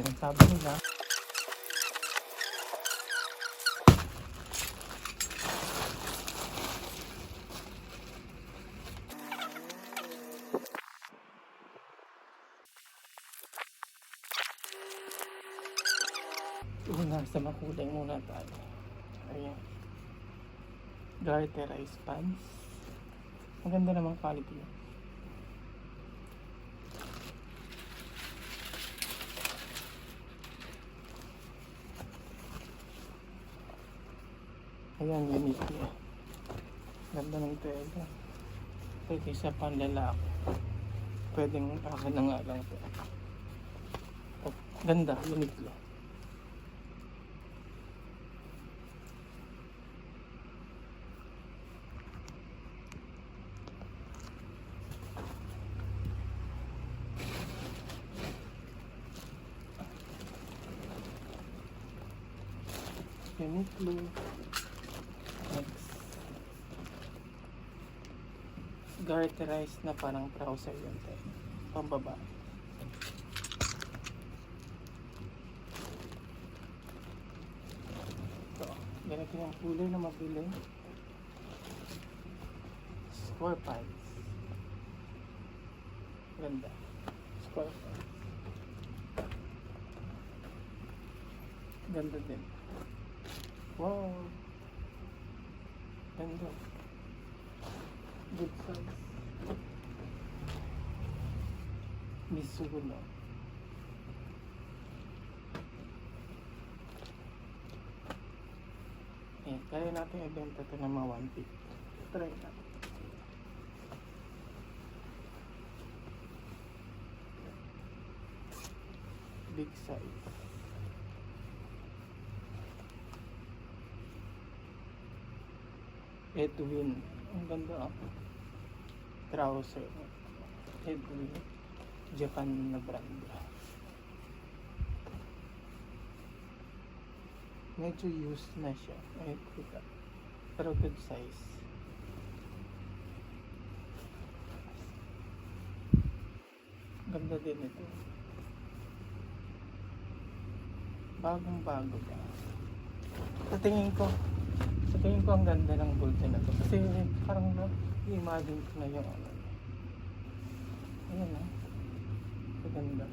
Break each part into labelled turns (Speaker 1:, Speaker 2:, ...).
Speaker 1: Yun ang sabi nila. Una sa makulay muna tayo. Ayan. Garterized pants. Ang ganda naman quality yun. Ayan, unique niya. Ganda ng tela. Pwede sa panlalaki. Pwedeng akin na nga lang ito. Oh, ganda, unique lang. Uniqlo. Next. Garterized na parang trouser yun. te. Pambaba. Ito. Ganito yung kulay na mabili. Square pants. Ganda. Square pants. Ganda din. Wow. Ganda. Good size. Misuno. Eh, kaya natin ibenta ito ng mga 150. Try natin. Big size. Edwin. Ang ganda ah. Trouser. Edwin. Japan na brand. Medyo used na siya. Ay, kita. Pero good size. Ganda din ito. Bagong bago ba? Sa ko, sa tingin ko ang ganda ng bulto na to. Kasi parang na-imagine ko na yung ano. Ayan ah. Ang ganda.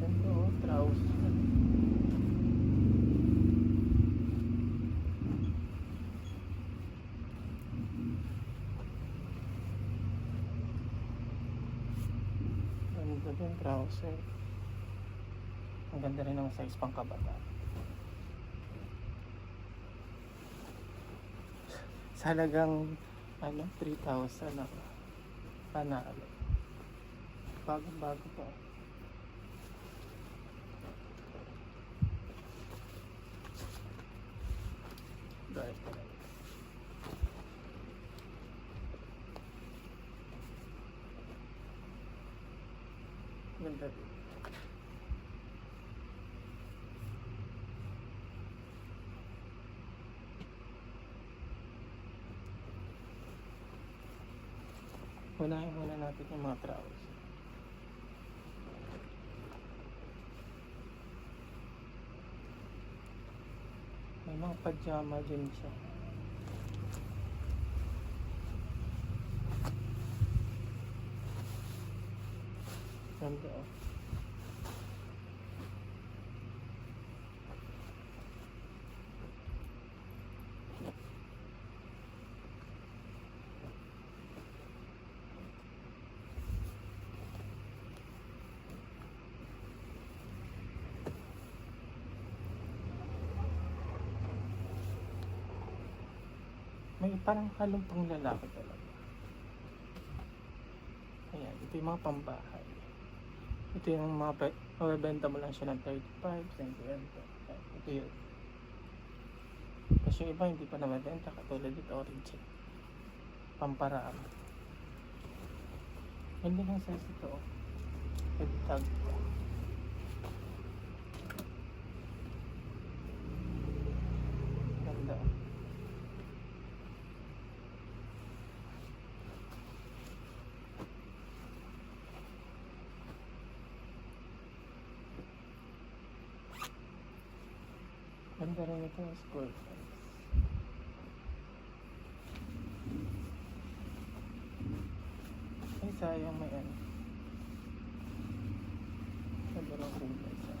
Speaker 1: Ganda oh, trouser. Ganda din trouser. Ang ganda rin ng size pang kabata. Sa halagang ano, 3,000 ako. Panalo. Bagong bago pa. Dahil pa lang. Ganda din. Unahin muna natin yung mga trouser. May mga pajama din siya. Ganda oh. May parang halong pang lalaki talaga. Ayan, ito yung mga pambahay. Ito yung mga pe- mabibenta mo lang siya ng 35, 50. Ayan, Ito yun. Kasi yung iba hindi pa nabibenta katulad dito origin. Pamparaan. Hindi lang size ito. oh. Pwede tag. Ganda. Ganda rin ito, square pants. Ay, sayang may ano. Ganda rin kulay sa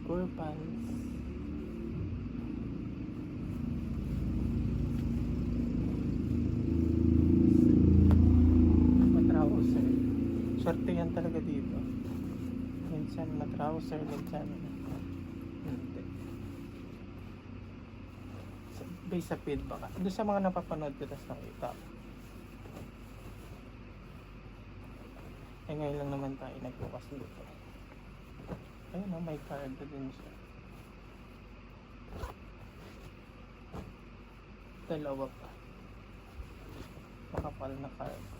Speaker 1: Square pants. Yan talaga dito. Minsan matrouser, minsan hindi. Based sa feedback. Doon sa mga napapanood ko, tapos nakita ko. Eh ngayon lang naman tayo nagbukas dito. Ayun oh, may card din siya. Dalawa pa. Makapal na card.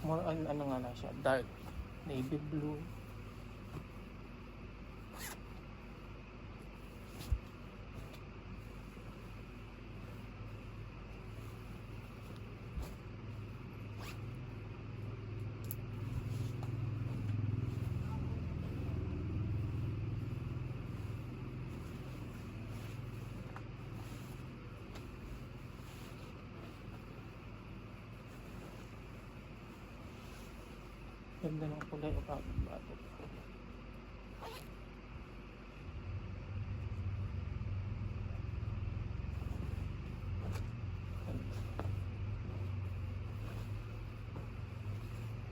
Speaker 1: More on ano nga na siya, dark navy blue. Ganda ng kulay o bago bago.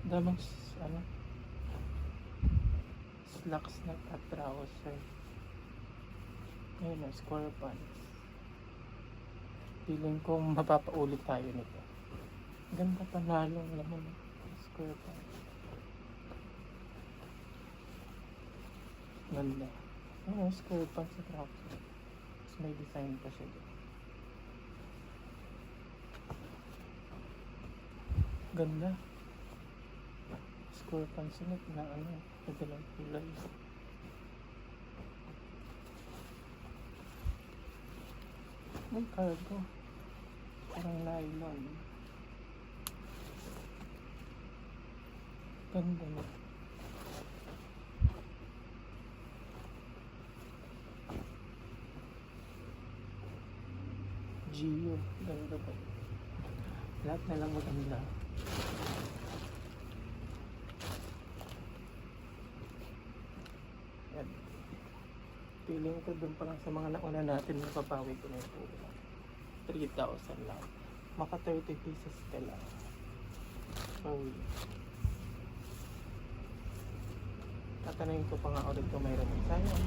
Speaker 1: Damang ano slacks na at trouser. Ayun o, square pants. Feeling ko mapapaulit tayo nito. Ganda panalo naman. Square pants. Ganda. Ano, square pants sa trouser. Tapos may design pa siya doon. Ganda. Square pants ulit na ano, madalang kulay. May cargo. Parang nylon. Ganda na. Gio. Ganda ba? Lahat na lang maganda. Yan. Feeling ko doon pa lang sa mga nauna natin napapawi ko na yung 3,000 lang. Maka 30 pieces ka lang. Oh. Tatanungin ko pa nga ulit kung mayroon. Sayang.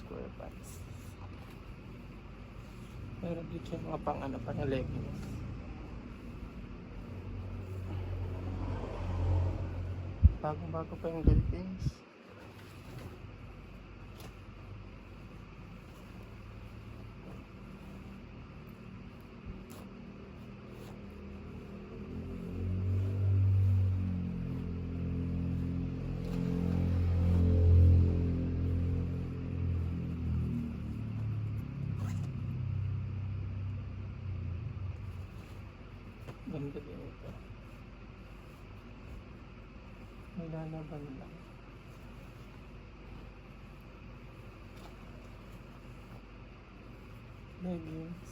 Speaker 1: Square pants. Meron dito yung mga pang ano, pang leggings. Bagong bago pa yung leggings. Ganda din ito. May lalaban lang. Leggings.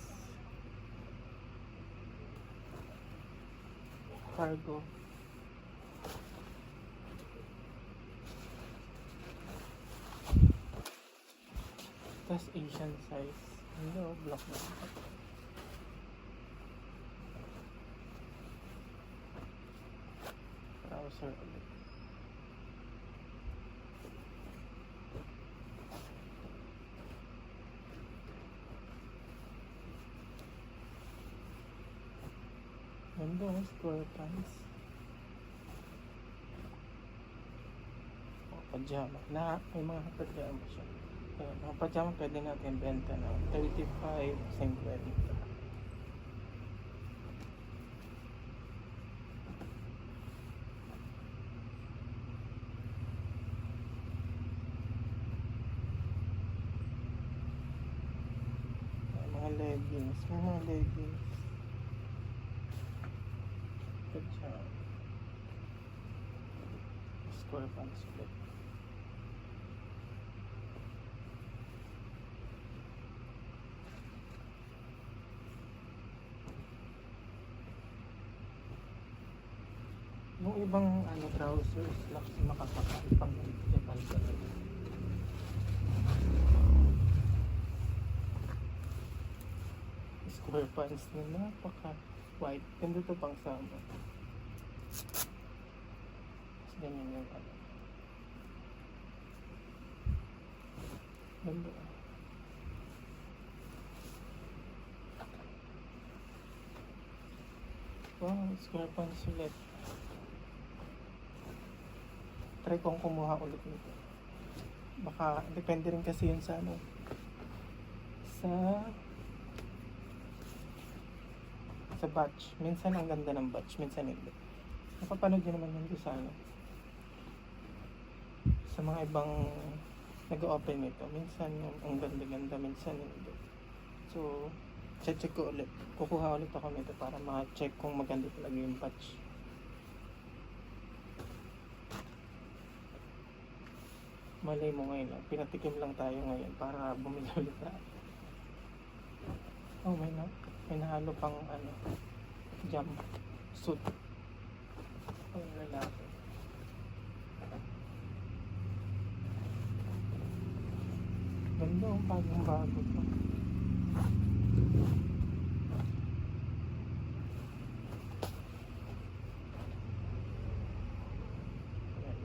Speaker 1: Cargo. Tapos Asian size. Hello, block na. Trouser ulit. Ganda ang square pants. O, pajama. Na, may mga pajama siya. Ayan, mga pajama pwede natin benta na 35, 50. Ayan, mga leggings, may mga leggings. Pajama. Square pants ulit. Yung ibang ano trousers, slacks makakapal pang Japan talaga. Square pants na napaka white. Ganda to pang sama. Tapos ganyan yung ano. Ganda. Wow, square pants ulit. Try kong kumuha ulit nito. Baka, depende rin kasi yun sa ano. Sa sa batch. Minsan ang ganda ng batch, minsan hindi. Napapanood nyo naman doon sa ano. Sa mga ibang nag-open nito. Minsan yun, ang ganda-ganda, minsan hindi. So, check ko ulit. Kukuha ulit ako nito para ma-check kung maganda talaga yung batch. Malay mo ngayon lang. Pinatikim lang tayo ngayon para bumili ulit tayo. Oh, may na. May nahalo pang ano. Jam. Suit. Pang lalaki. Ganda ang bagong bago to.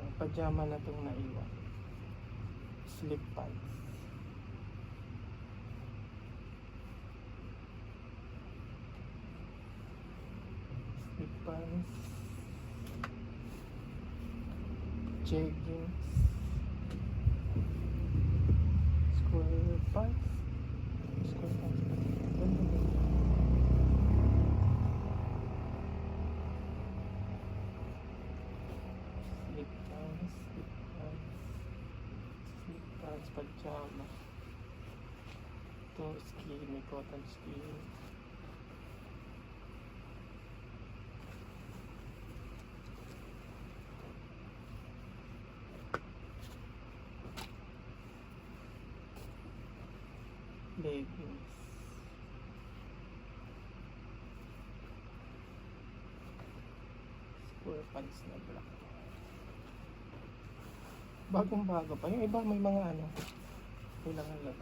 Speaker 1: Ang pajama na itong naiwan. Slip pants. Slip pants. Jeggings. Square pants. Square pants. Ganda ganda. Slip pants. Slip pants. Slip pants. Pajama. Ito, skin. May cotton skin. Leggings. Square pants na black. Bagong bago pa. Yung iba may mga ano, kailangan lang.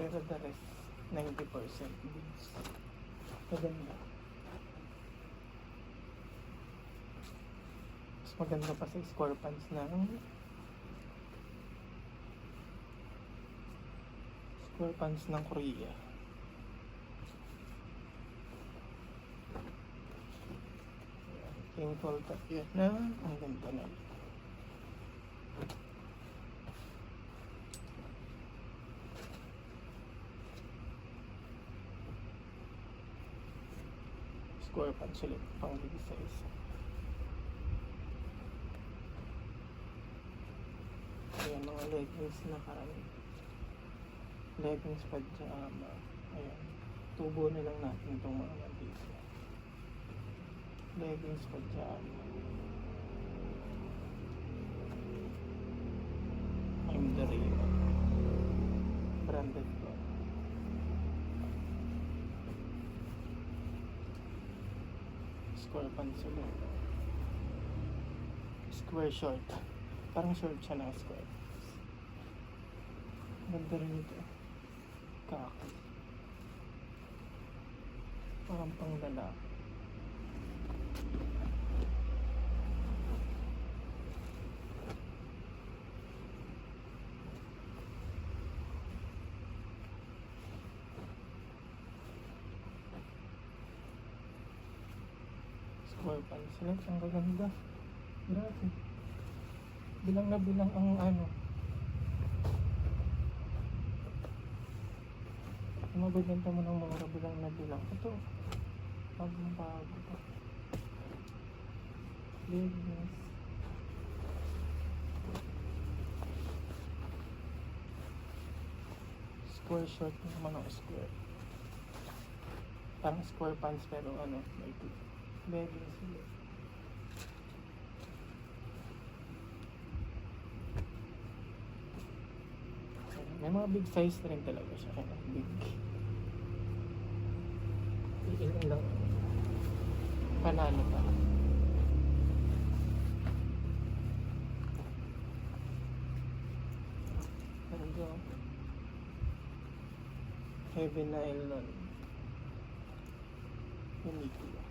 Speaker 1: Pero the rest, 90% goods. Maganda. Mas maganda pa sa square pants na square pants ng Korea. Top yan na. Ang ganda na. Square pants ulit. Pang big size. Ayan, mga leggings na karami leggings pajama. Ayan. Tubo na lang natin itong mga nandito. Leggings pajama. I'm the real. Branded ko. Square pants ulit. Square short. Parang short siya na square. Ganda rin ito. Kaki. Parang pang lalaki. Square pants ulit. Ang gaganda. Grabe. Bilang na bilang ang ano. Kung mabibenta mo ng mura bilang na bilang. Ito. Bagong bago pa. Business. Square short naman ang square. Parang square pants pero ano, may leggings sila. May mga big size na rin talaga siya. Kaya big. Ilan lang. Panalo pa. Ando. Heavy nylon. Uniqlo.